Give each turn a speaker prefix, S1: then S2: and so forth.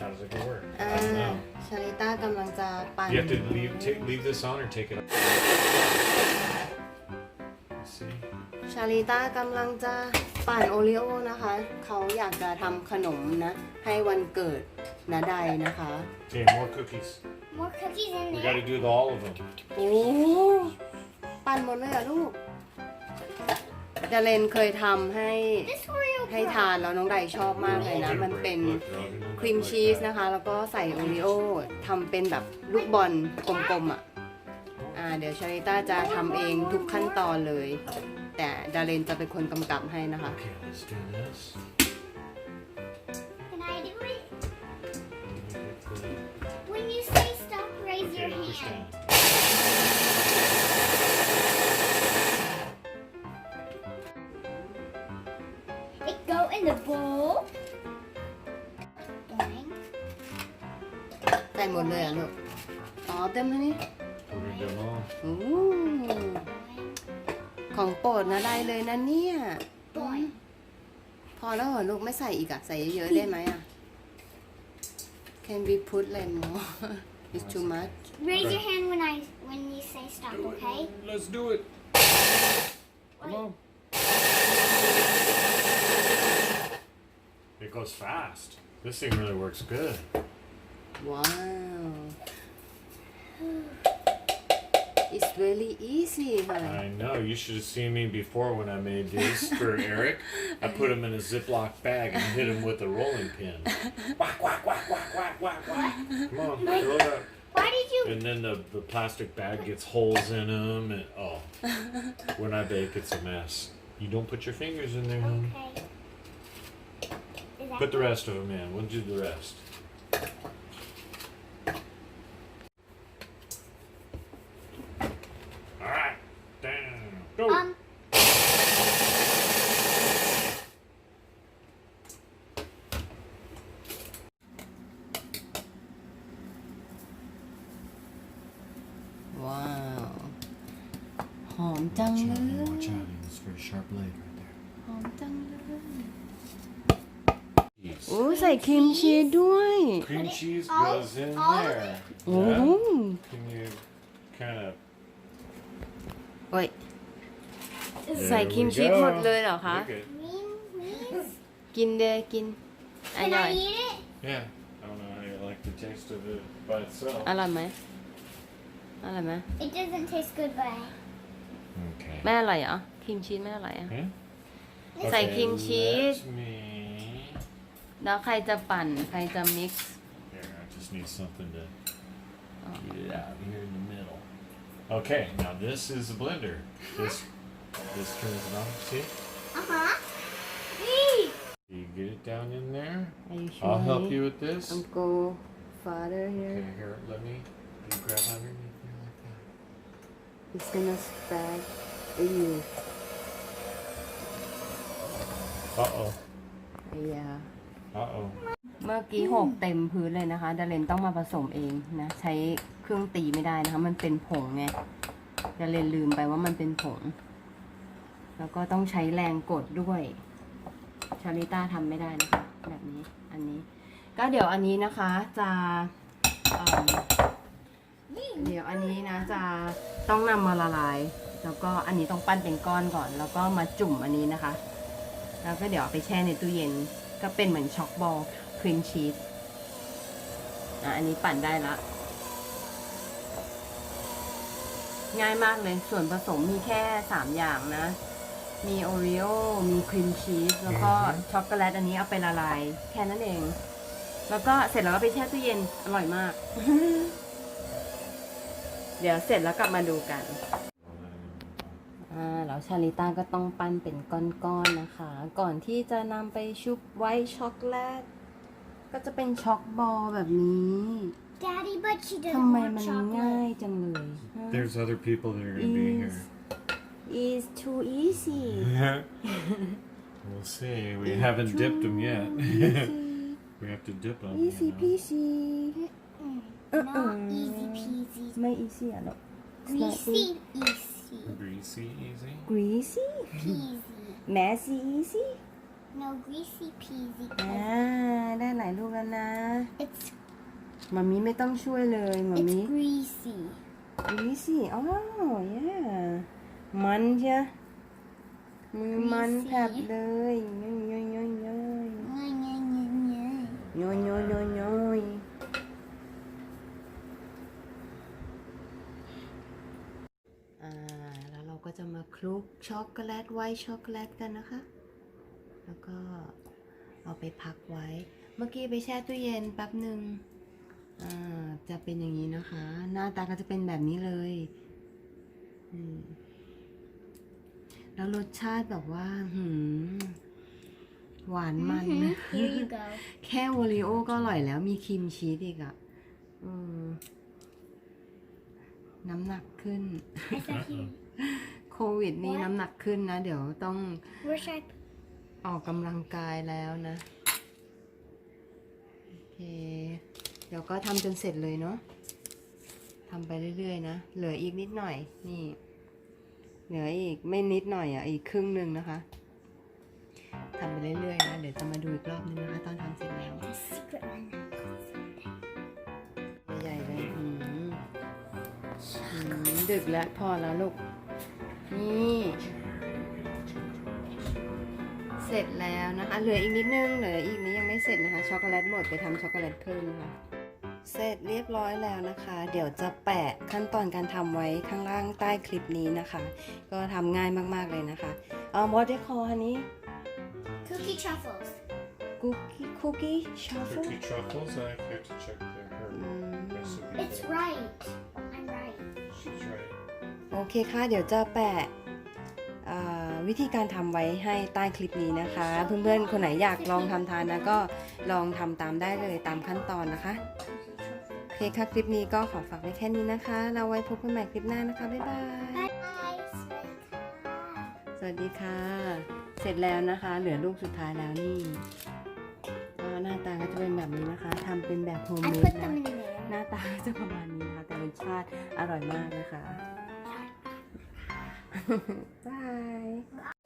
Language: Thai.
S1: How does it work?
S2: อ่า
S1: I don't know.
S2: ชาลิต้ากำลังจะปั่น
S1: You have to leave take, leave this on or take it off. Let's see.
S2: ชาลิต้ากำลังจะปั่นโอริโอนะคะ เขาอยากจะทำขนมนะ ให้วันเกิดนาไดนะคะ
S1: Okay, more cookies.
S3: More cookies in
S1: We
S3: there.
S1: got to do the, all of them.
S2: โอ้ปั่นหมดเลยเหรอลูก ดาเลนเคยทำให้
S3: This Oreo
S2: ให้ทานแล้วน้องไดชอบมากเลยนะ มันเป็นครีมชีสนะคะ แล้วก็ใส่โอริโอทำเป็นแบบลูกบอลกลมๆอะอ่าเดี๋ยวชาริต้าจะทำเองทุกขั้นตอนเลย แต่ดาเลนจะเป็นคนกำกับให้นะคะ ส่หมดเลยเหรอะลูกอ๋อเต็มแล้วนี่
S1: Put them all.
S2: โอ้ของโปรดนะได้เลยนะเนี่ย
S3: Boing.
S2: พอแล้วเหรอลูกไม่ใส่อีกอะใส่เยอะๆได้ไหมอะ Can we put like more It's too much
S3: Raise your hand when I when you say stop, okay?
S1: Let's do it. Come on. It goes fast. This thing really works good.
S2: Wow. It's really easy, huh?
S1: I know. You should have seen me before when I made these for Eric. I put them in a Ziploc bag and hit them with a rolling pin. Whack, whack, whack, whack, whack, whack, whack. Come on, throw it up.
S3: Why did you?
S1: And then the, the plastic bag gets holes in them, and oh, when I bake, it's a mess. You don't put your fingers in there, honey.
S3: Okay.
S1: Put the rest of them in. We'll do the rest.
S2: จังเลย
S1: Watch out, it's very sharp blade right there.
S2: หอมจังเลย โอ้ใส่ครีมชีสด้วย
S1: Cream cheese
S3: all-
S1: goes in
S3: all of
S1: there.
S2: โอ้
S1: Yeah. Can you kind of
S2: โอ้ย ใส่ครีมชีสหมดเลยเหรอคะ
S1: Look at-
S3: Green, please.
S2: กินเดยกินอ
S3: Can
S2: ร่อย
S3: I eat it?
S1: Yeah. I don't know how you like the taste of it by itself.
S2: อร่อยไหมอร่อยไหม
S3: It doesn't taste good, but I.
S1: Okay.
S2: แม่อร่อยเหรอครีมชีสไม่อร่อยอะ
S1: Yeah?
S2: ใส่ครีมชีส
S1: let me.
S2: แล้วใครจะปั่นใครจะมิกซ์
S1: Here, I just need something to get it out here in the middle. Okay, now this is a blender. This this turns it on. See?
S3: Uh huh. Hey.
S1: You get it down in there.
S2: Are you sure?
S1: I'll help you with this.
S2: I'm go farther here
S1: Okay, here, let me you grab underneath there like that.
S2: It's gonna spread you
S1: Uh oh.
S2: yeah
S1: Uh oh.
S2: เมื่อกี้หกเต็มพื้นเลยนะคะดาเลนต้องมาผสมเองนะ ใช้เครื่องตีไม่ได้นะคะ มันเป็นผงไงดาเลนลืมไปว่ามันเป็นผง แล้วก็ต้องใช้แรงกดด้วย ชาลิต้าทำไม่ได้นะคะ แบบนี้ อันนี้ ก็เดี๋ยวอันนี้นะคะจะเอิ่มเดี๋ยวอันนี้นะจะ ต้องนำมาละลาย แล้วก็อันนี้ต้องปั้นเป็นก้อนก่อน แล้วก็มาจุ่มอันนี้นะคะ แล้วก็เดี๋ยวเอาไปแช่ในตู้เย็น ก็เป็นเหมือนช็อกบอลครีมชีสอะอันนี้ปั่นได้ละง่ายมากเลยส่วนผสมมีแค่ 3 อย่างนะ มีโอรีโอมีครีมชีสแล้วก็ช็อกโกแลตอันนี้เอาไปละลาย แค่นั้นเอง แล้วก็เสร็จแล้วก็ไปแช่ตู้เย็นอร่อยมาก เดี๋ยวเสร็จแล้วกลับมาดูกันอ่าแล้วชาลิต้าก็ต้องปั้นเป็นก้อนๆนะคะ ก่อนที่จะนำไปชุบไว้ช็อกโกแลตก็จะเป็นช็อกบอลแบบนี้
S3: Daddy, but she
S2: ทำ
S3: doesn't
S2: ไม
S3: want
S2: มัน
S3: chocolate.
S2: ง่ายจังเลยฮะ
S1: There's other people that are gonna be
S2: Is
S1: here.
S2: is too easy
S1: we'll see. We haven't dipped them yet. we have to dip them.
S2: easy
S1: you know.
S2: peasy
S3: Not easy peasy.
S2: ไม่ easy อะหรอก It's not
S3: Greasy, easy.
S1: Greasy, easy.
S2: greasy
S3: Peasy.
S2: messy easy
S3: No, greasy peasy.
S2: อ่า ได้หลายลูกแล้วนะ
S3: It's
S2: มามีไม่ต้องช่วยเลยมา
S3: it's
S2: มี
S3: greasy.
S2: ดูสิอ๋อ yeah มันใช่มือมันแผบเลยย่อยย่อยย่อยย่อย
S3: Nyah, nyah, nyah, nyah.
S2: ย่อยย่อยย่อยย่อยอ่า แล้วเราก็จะมา คลุกช็อกโกแลตไว้ช็อกโกแลตกันนะคะ แล้วก็เอาไปพักไว้ เมื่อกี้ไปแช่ตู้เย็นแป๊บหนึ่งอ่าจะเป็นอย่างนี้นะคะ หน้าตาก็จะเป็นแบบนี้เลยอืมแล้วรสชาติแบบว่าหืมหวานมัน
S3: Mhm, Here you go.
S2: แค่โอรีโอก็อร่อยแล้วมีครีมชีสอีกอะ่ะอืมน้ำหนักขึ้น
S3: I said here.
S2: โควิดนี่
S3: What?
S2: น้ำหนักขึ้นนะ เดี๋ยวต้อง
S3: Where should I?
S2: ออกกำลังกายแล้วนะ โอเค เดี๋ยวก็ทำจนเสร็จเลยเนาะทำไปเรื่อยๆนะ เหลืออีกนิดหน่อย นี่ เหลืออีกไม่นิดหน่อยอะ อีกครึ่งหนึ่งนะคะทำไปเรื่อยๆนะ เดี๋ยวจะมาดูอีกรอบนึงนะคะ ตอนทำเสร็จแล้ว
S3: The secret one.
S2: ใหญ่เลยอืมอืมดึกแล้วพอแล้วลูก นี่เสร็จแล้วนะคะ เหลืออีกนิดนึง เหลืออีกนี้ยังไม่เสร็จนะคะ ช็อกโกแลตหมดไปทำช็อกโกแลตเพิ่มนะคะ เสร็จเรียบร้อยแล้วนะคะ เดี๋ยวจะแปะขั้นตอนการทำไว้ข้างล่างใต้คลิปนี้นะคะ ก็ทำง่ายมากๆเลยนะคะเอ่อ what they call อันนี้
S3: Cookie truffles.
S2: cookie cookie shuffle
S1: Cookie truffles. I have to check the her
S2: อืม
S1: recipe.
S3: It's right. I'm right.
S1: She's right.
S2: โอเคค่ะ เดี๋ยวจะแปะอ่าวิธีการทำไว้ให้ใต้คลิปนี้นะคะ เพื่อนๆ คนไหนอยากลองทำทานนะก็ลองทำตามได้เลยตามขั้นตอนนะคะ โอเคค่ะ คลิปนี้ก็ขอฝากไว้แค่นี้นะคะ เราไว้พบกันใหม่คลิปหน้านะคะ บ๊ายบาย
S3: Bye.
S2: สวัสดีค่ะ เสร็จแล้วนะคะ เหลือลูกสุดท้ายแล้วนี่ก็หน้าตาก็จะเป็นแบบนี้นะคะทำเป็นแบบโฮม
S3: I
S2: เม
S3: put
S2: ด
S3: them
S2: นะ
S3: in there.
S2: หน้าตาก็จะประมาณนี้นะคะแต่รสชาติอร่อยมากนะคะ บาย